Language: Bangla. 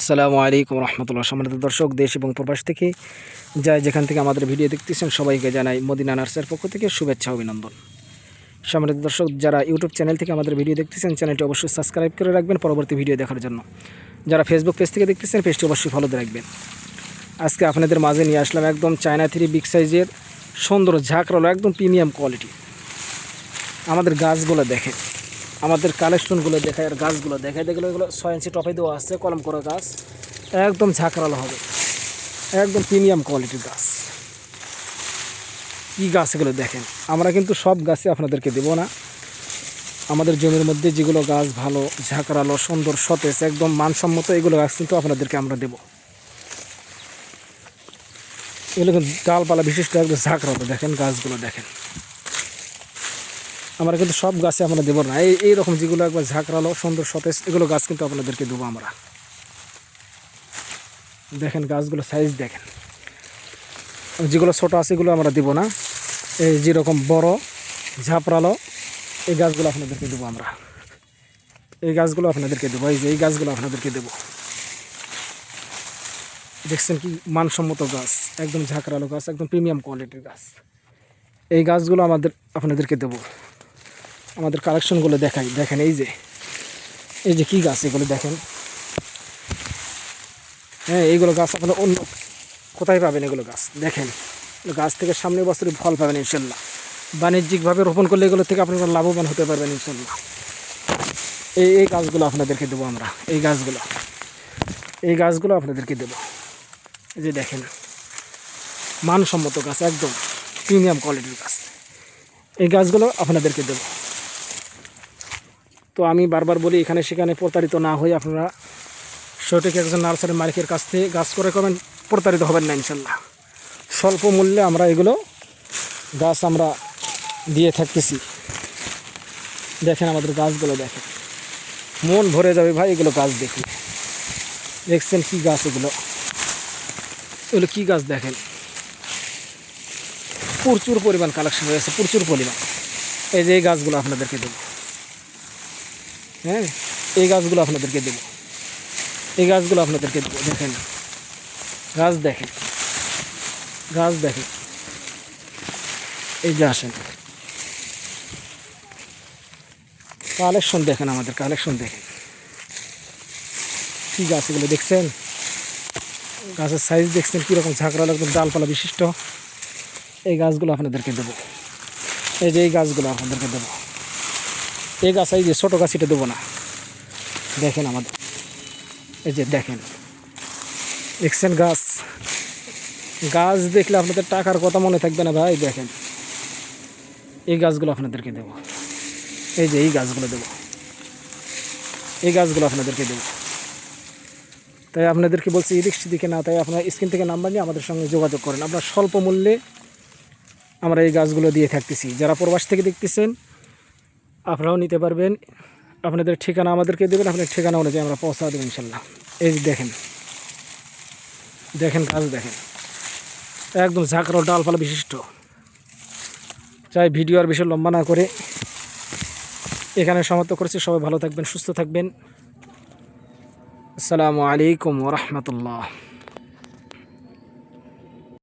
আসসালামু আলাইকুম রহমতুল্লাহ। সম্মানিত দর্শক, দেশ এবং প্রবাস থেকে যাই যেখান থেকে আমাদের ভিডিও দেখতেছেন, সবাইকে জানাই মদিনা নার্সের পক্ষ থেকে শুভেচ্ছা অভিনন্দন। সম্মানিত দর্শক, যারা ইউটিউব চ্যানেল থেকে আমাদের ভিডিও দেখতেছেন, চ্যানেলটি অবশ্যই সাবস্ক্রাইব করে রাখবেন পরবর্তী ভিডিও দেখার জন্য। যারা ফেসবুক পেজ থেকে দেখতেছেন পেজটি অবশ্যই ফলো রাখবেন। আজকে আপনাদের মাঝে নিয়ে আসলাম একদম চায়না থ্রি বিগ সাইজের সুন্দর ঝাঁকড়ালো একদম প্রিমিয়াম কোয়ালিটি। আমাদের গাছগুলো দেখেন। আমাদের কালেকশনগুলো দেখায় আর গাছগুলো দেখায়। দেখলে এগুলো ছয় ইঞ্চি টপে দেওয়া আছে, কলম করা গাছ। একদম ঝাঁকড়ালো হবে। একদম প্রিমিয়াম কোয়ালিটির গাছ। কী গাছ এগুলো দেখেন? আমরা কিন্তু সব গাছে আপনাদেরকে দেবো না। আমাদের জমির মধ্যে যেগুলো গাছ ভালো, ঝাঁকড়ালো, সুন্দর, সতেজ, একদম মানসম্মত এগুলো গাছ কিন্তু আপনাদেরকে আমরা দেবো। এগুলো কিন্তু ডালপালা বিশিষ্ট একদম ঝাঁকড়ালো, দেখেন গাছগুলো দেখেন। আমরা কিন্তু সব গাছে আমরা দেবো না। এই এইরকম যেগুলো একবার ঝাঁকড়ালো, সুন্দর সতেজ, এগুলো গাছ কিন্তু আপনাদেরকে দেবো আমরা। দেখেন গাছগুলো সাইজ দেখেন। যেগুলো ছোটো আছে এগুলো আমরা দেবো না। এই যেরকম বড় ঝাঁপড়ালো এই গাছগুলো আপনাদেরকে দেবো আমরা। এই গাছগুলো আপনাদেরকে দেবো, এই যে এই গাছগুলো আপনাদেরকে দেবো। দেখছেন কি মানসম্মত গাছ, একদম ঝাঁকড়ালো গাছ, একদম প্রিমিয়াম কোয়ালিটির গাছ। এই গাছগুলো আমাদের আপনাদেরকে দেবো। আমাদের কালেকশনগুলো দেখাই, দেখেন এই যে এই যে কী গাছ এগুলো দেখেন? হ্যাঁ এইগুলো গাছ আপনারা অন্য কোথায় পাবেন এগুলো গাছ? দেখেন গাছ থেকে সামনের বছরে ফল পাবেন ইনশাল্লাহ। বাণিজ্যিকভাবে রোপণ করলে এগুলো থেকে আপনারা লাভবান হতে পারবেন ইনশাল্লাহ। এই এই গাছগুলো আপনাদেরকে দেবো আমরা, এই গাছগুলো এই গাছগুলো আপনাদেরকে দেবো। যে দেখেন, মানসম্মত গাছ, একদম প্রিমিয়াম কোয়ালিটির গাছ। এই গাছগুলো আপনাদেরকে দেবো। তো আমি বারবার বলি, এখানে সেখানে প্রতারিত না হয়ে আপনারা সঠিক একজন নার্সারি মালিকের কাছ থেকে গাছ করে করবেন প্রতারিত হবেন না ইনশাল্লাহ। স্বল্প মূল্যে আমরা এগুলো গাছ আমরা দিয়ে থাকতেছি। দেখেন আমাদের গাছগুলো দেখেন। মন ভরে যাবে ভাই এগুলো গাছ দেখি দেখছেন কী গাছ এগুলো? এগুলো কী গাছ দেখেন? প্রচুর পরিমাণ কালেকশন হয়েছে প্রচুর পরিমাণ। এই যে এই গাছগুলো আপনাদেরকে দেবো। হ্যাঁ? এই গাছগুলো আপনাদেরকে দেবো। এই গাছগুলো আপনাদেরকে দেবো, দেখেন। গাছ দেখেন। গাছ দেখেন। এই যে আসেন। কালেকশন দেখেন আমাদের, কালেকশন দেখেন। কী গাছ এগুলো দেখছেন? গাছের সাইজ দেখছেন, কীরকম ঝাঁকড়া একদম ডালপালা বিশিষ্ট। এই গাছগুলো আপনাদেরকে দেবো। এই যে এই গাছগুলো আপনাদেরকে দেবো। এই গাছ এই যে ছোটো গাছ এটা দেবো না। দেখেন আমাদের। এই যে দেখেন। দেখছেন গাছ। গাছ দেখলে আপনাদের টাকার কথা মনে থাকবে না ভাই, দেখেন। এই গাছগুলো আপনাদেরকে দেবো। এই যে এই গাছগুলো দেবো। এই গাছগুলো আপনাদেরকে দেবো। তাই আপনাদেরকে বলছি, এদিক সেদিকে না, তাই আপনার স্ক্রিন থেকে নাম্বার নিয়ে আমাদের সঙ্গে যোগাযোগ করেন। আপনার স্বল্প মূল্যে আমরা এই গাছগুলো দিয়ে থাকতেছি। যারা প্রবাস থেকে দেখতেছেন আপনারাও নিতে পারবেন। আপনাদের ঠিকানা আমাদেরকে দেবেন আপনার ঠিকানা অনুযায়ী আমরা পৌঁছা দেবো ইনশাল্লাহ। এই যে দেখেন দেখেন গাছ দেখেন। একদম ঝাঁকড়ো ডালপালা বিশিষ্ট। চাই ভিডিও আর বেশি লম্বা না করে এখানে সমাপ্ত করেছি। সবাই ভালো থাকবেন, সুস্থ থাকবেন। আসসালামু আলাইকুম রহমতুল্লাহ।